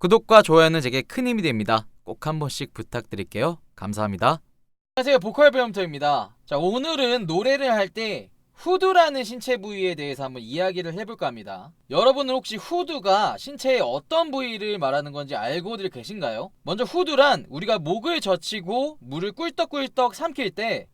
구독과 좋아요는 제게 큰 힘이 됩니다. 꼭 한 번씩 부탁드릴게요. 감사합니다. 안녕하세요. 보컬 배움터입니다. 자, 오늘은 노래를 할 때 후두라는 신체 부위에 대해서 한번 이야기를 해볼까 합니다. 여러분은 혹시 후두가 신체의 어떤 부위를 말하는 건지 알고들 계신가요? 먼저 후두란 우리가 목을 젖히고 물을 꿀떡꿀떡 삼킬 때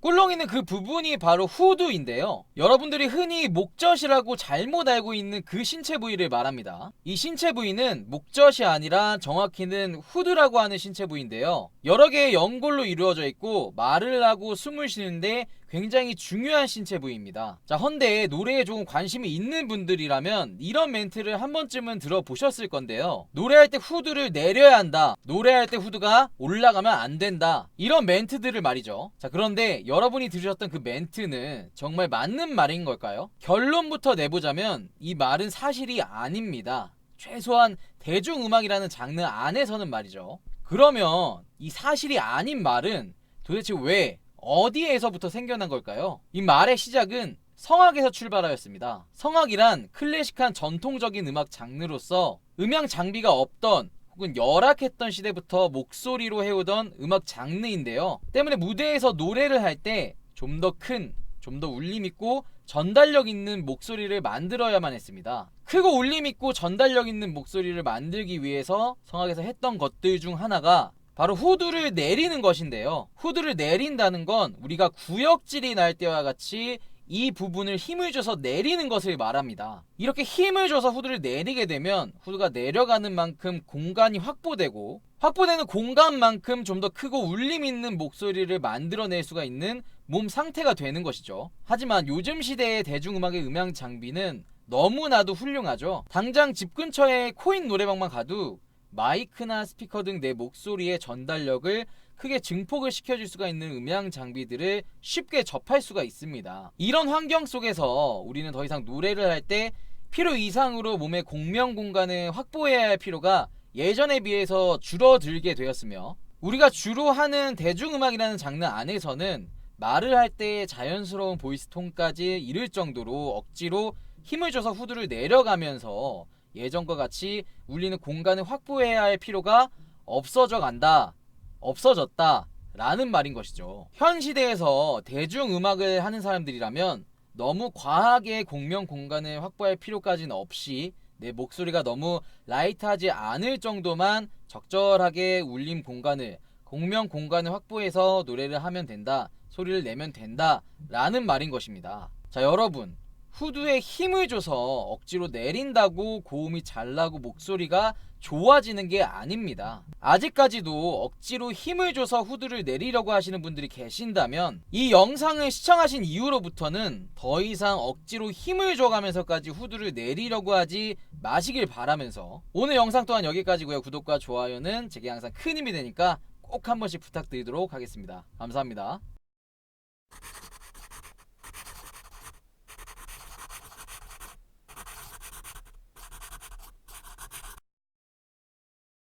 꿀렁이는 그 부분이 바로 후두인데요. 여러분들이 흔히 목젖이라고 잘못 알고 있는 그 신체 부위를 말합니다. 이 신체 부위는 목젖이 아니라 정확히는 후두라고 하는 신체 부위인데요. 여러 개의 연골로 이루어져 있고 말을 하고 숨을 쉬는데 굉장히 중요한 신체 부위입니다. 자, 헌데 노래에 조금 관심이 있는 분들이라면 이런 멘트를 한 번쯤은 들어보셨을 건데요. 노래할 때 후두를 내려야 한다. 노래할 때 후두가 올라가면 안 된다. 이런 멘트들을 말이죠. 자, 그런데 여러분이 들으셨던 그 멘트는 정말 맞는 말인 걸까요? 결론부터 내보자면 이 말은 사실이 아닙니다. 최소한 대중음악이라는 장르 안에서는 말이죠. 그러면 이 사실이 아닌 말은 도대체 왜 어디에서부터 생겨난 걸까요? 이 말의 시작은 성악에서 출발하였습니다. 성악이란 클래식한 전통적인 음악 장르로서 음향 장비가 없던 혹은 열악했던 시대부터 목소리로 해오던 음악 장르인데요. 때문에 무대에서 노래를 할 때 좀 더 큰, 좀 더 울림 있고 전달력 있는 목소리를 만들어야만 했습니다. 크고 울림 있고 전달력 있는 목소리를 만들기 위해서 성악에서 했던 것들 중 하나가 바로 후두를 내리는 것인데요. 후두를 내린다는 건 우리가 구역질이 날 때와 같이 이 부분을 힘을 줘서 내리는 것을 말합니다. 이렇게 힘을 줘서 후두를 내리게 되면 후두가 내려가는 만큼 공간이 확보되고 확보되는 공간만큼 좀 더 크고 울림 있는 목소리를 만들어낼 수가 있는 몸 상태가 되는 것이죠. 하지만 요즘 시대의 대중음악의 음향 장비는 너무나도 훌륭하죠. 당장 집 근처에 코인 노래방만 가도 마이크나 스피커 등 내 목소리의 전달력을 크게 증폭을 시켜줄 수가 있는 음향 장비들을 쉽게 접할 수가 있습니다. 이런 환경 속에서 우리는 더 이상 노래를 할 때 필요 이상으로 몸의 공명 공간을 확보해야 할 필요가 예전에 비해서 줄어들게 되었으며 우리가 주로 하는 대중음악이라는 장르 안에서는 말을 할 때 자연스러운 보이스 톤까지 이를 정도로 억지로 힘을 줘서 후두를 내려가면서 예전과 같이 울리는 공간을 확보해야 할 필요가 없어져 간다. 없어졌다. 라는 말인 것이죠. 현 시대에서 대중음악을 하는 사람들이라면 너무 과하게 공명 공간을 확보할 필요까지는 없이 내 목소리가 너무 라이트하지 않을 정도만 적절하게 울림 공간을 공명 공간을 확보해서 노래를 하면 된다. 소리를 내면 된다. 라는 말인 것입니다. 자, 여러분. 후두에 힘을 줘서 억지로 내린다고 고음이 잘 나고 목소리가 좋아지는 게 아닙니다. 아직까지도 억지로 힘을 줘서 후두를 내리려고 하시는 분들이 계신다면 이 영상을 시청하신 이후로부터는 더 이상 억지로 힘을 줘가면서까지 후두를 내리려고 하지 마시길 바라면서 오늘 영상 또한 여기까지고요. 구독과 좋아요는 제게 항상 큰 힘이 되니까 꼭 한 번씩 부탁드리도록 하겠습니다. 감사합니다.